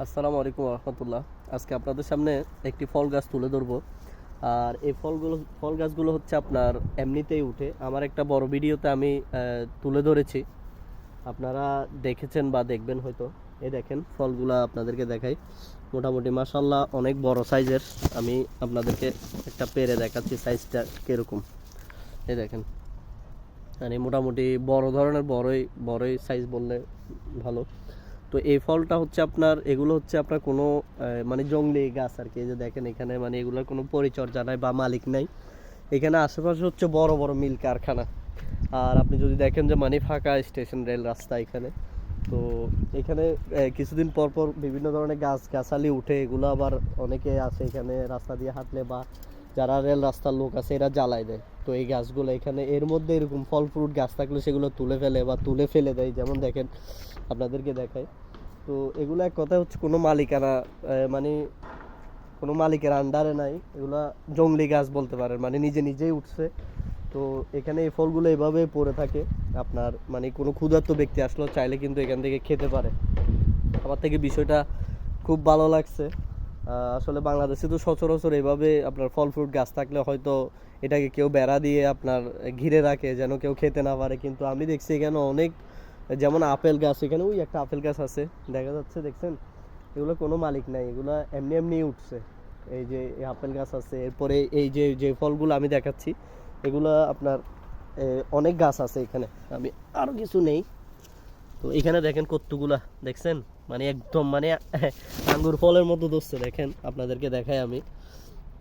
আসসালামু আলাইকুম রহমতুল্লাহ আজকে আপনাদের সামনে একটি ফল গাছ তুলে ধরবো। আর এই ফলগুলো, ফল গাছগুলো হচ্ছে আপনার এমনিতেই উঠে। আমার একটা বড় ভিডিওতে আমি তুলে ধরেছি। আপনারা দেখেছেন বা দেখবেন হয়তো। এ দেখেন, ফলগুলো আপনাদেরকে দেখাই। মোটামুটি মাসাল্লাহ অনেক বড় সাইজের। আমি আপনাদেরকে একটা পেরে দেখাচ্ছি সাইজটা কীরকম। এই দেখেন। মানে মোটামুটি বড় ধরনের, বড়ই বড়ই সাইজ বললে ভালো। তো এই ফলটা হচ্ছে আপনার, এগুলো হচ্ছে আপনার কোনো মানে জঙ্গলি গাছ আর কি যে দেখেন এখানে মানে এগুলোর কোনো পরিচর্যা নাই বা মালিক নাই। এখানে আশেপাশে হচ্ছে বড় বড় মিল কারখানা। আর আপনি যদি দেখেন যে মানে ফাঁকা স্টেশন রেল রাস্তা এখানে, তো এখানে কিছুদিন পর পর বিভিন্ন ধরনের গাছ, গাছালি উঠে, এগুলো আবার অনেকে আছে এখানে রাস্তা দিয়ে হাঁটলে বা যারা রেল রাস্তার লোক আছে এরা জ্বালায় দেয়। তো এই গাছগুলো এখানে, এর মধ্যে এরকম ফল, ফ্রুট গাছ থাকলে সেগুলো তুলে ফেলে বা তুলে ফেলে দেয়। যেমন দেখেন আপনাদেরকে দেখায় তো এগুলো এক কথা হচ্ছে কোনো মালিকানা মানে কোনো মালিকের আন্ডারে নাই। এগুলা জঙ্গলি গাছ বলতে পারেন মানে নিজে নিজেই উঠছে। তো এখানে এই ফলগুলো এভাবে পড়ে থাকে। আপনার মানে কোনো ক্ষুধার্ত ব্যক্তি আসলেও চাইলে কিন্তু এখান থেকে খেতে পারে। আমার থেকে বিষয়টা খুব ভালো লাগছে। আসলে বাংলাদেশে তো সচরাচর এভাবে আপনার ফল ফ্রুট গাছ থাকলে হয়তো এটাকে কেউ বেড়া দিয়ে আপনার ঘিরে রাখে, যেন কেউ খেতে না পারে। কিন্তু আমি দেখছি এখানে অনেক যেমন আপেল গাছ, এখানে ওই একটা আপেল গাছ আছে, দেখা যাচ্ছে, দেখছেন? এগুলো কোনো মালিক নাই, এগুলো এমনি এমনি উঠছে। এই যে আপেল গাছ আছে, এরপরে এই যে যে ফলগুলো আমি দেখাচ্ছি, এগুলো আপনার অনেক গাছ আছে এখানে, আমি আরও কিছু নেই। তো এখানে দেখেন কত্তুগুলা, দেখছেন? মানে একদম মানে আঙ্গুর ফলের মতো দোষছে দেখেন? আপনাদেরকে দেখাই আমি।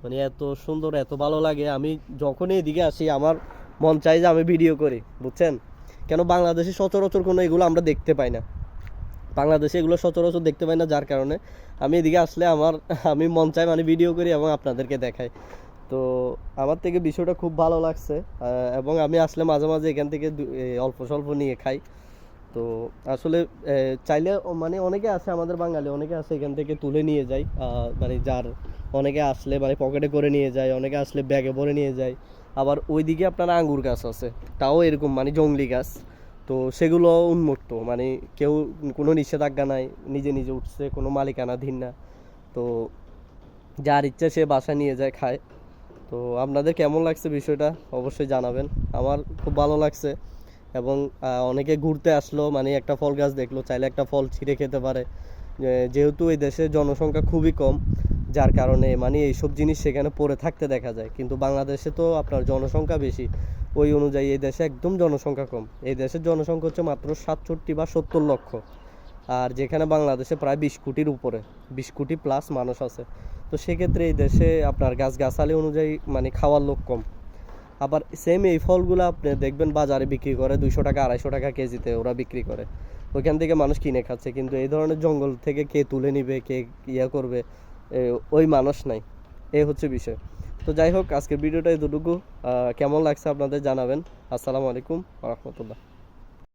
মানে এত সুন্দর, এত ভালো লাগে। আমি যখনই এদিকে আসি, আমার মন চাই যে আমি ভিডিও করি, বুঝছেন? কেন বাংলাদেশে সচরাচর কোনো এগুলো আমরা দেখতে পাই না? বাংলাদেশে এগুলো সচরাচর দেখতে পাই না যার কারণে আমি এদিকে আসলে আমার, আমি মন চাই মানে ভিডিও করি এবং আপনাদেরকে দেখাই। তো আমার থেকে বিষয়টা খুব ভালো লাগছে এবং আমি আসলে মাঝে মাঝে এখান থেকে অল্প স্বল্প নিয়ে খাই। তো আসলে চাইলে মানে অনেকে আছে আমাদের বাঙালি, অনেকে আছে এখান থেকে তুলে নিয়ে যায় মানে যার অনেকে আসলে মানে পকেটে করে নিয়ে যায়, অনেকে আসলে ব্যাগে ভরে নিয়ে যায়। আবার ওইদিকে আপনার আঙ্গুর গাছ আছে, তাও এরকম মানে জঙ্গলি গাছ। তো সেগুলো উন্মুক্ত মানে কেউ কোনো নিষেধাজ্ঞা নাই, নিজে নিজে উঠছে, কোনো মালিকানাধীন না। তো যার ইচ্ছে সে বাসা নিয়ে যায়, খায়। তো আপনাদের কেমন লাগছে বিষয়টা অবশ্যই জানাবেন। আমার খুব ভালো লাগছে এবং অনেকে ঘুরতে আসলো মানে একটা ফল গাছ দেখল, চাইলে একটা ফল ছিঁড়ে খেতে পারে। যেহেতু এই দেশে জনসংখ্যা খুবই কম যার কারণে মানে এইসব জিনিস সেখানে পড়ে থাকতে দেখা যায়। কিন্তু বাংলাদেশে তো আপনার জনসংখ্যা বেশি। ওই অনুযায়ী এই দেশে একদম জনসংখ্যা কম। এই দেশের জনসংখ্যা হচ্ছে মাত্র সাতষট্টি বা সত্তর লক্ষ। আর যেখানে বাংলাদেশে প্রায় বিশ কোটির উপরে, বিশ কোটি প্লাস মানুষ আছে। তো সেক্ষেত্রে এই দেশে আপনার গাছগাছালি অনুযায়ী মানে খাওয়ার লোক কম। আবার সেম এই ফলগুলো আপনি দেখবেন বাজারে বিক্রি করে দুইশো টাকা, আড়াইশো টাকা কেজিতে ওরা বিক্রি করে। ওইখান থেকে মানুষ কিনে খাচ্ছে। কিন্তু এই ধরনের জঙ্গল থেকে কে তুলে নিবে, কে ইয়ে করবে ওই মানুষ নাই। এ হচ্ছে বিষয়। তো যাই হোক, আজকের ভিডিওটা এতটুকু। কেমন লাগছে আপনাদের জানাবেন। আসসালামু আলাইকুম রহমতুল্লাহ।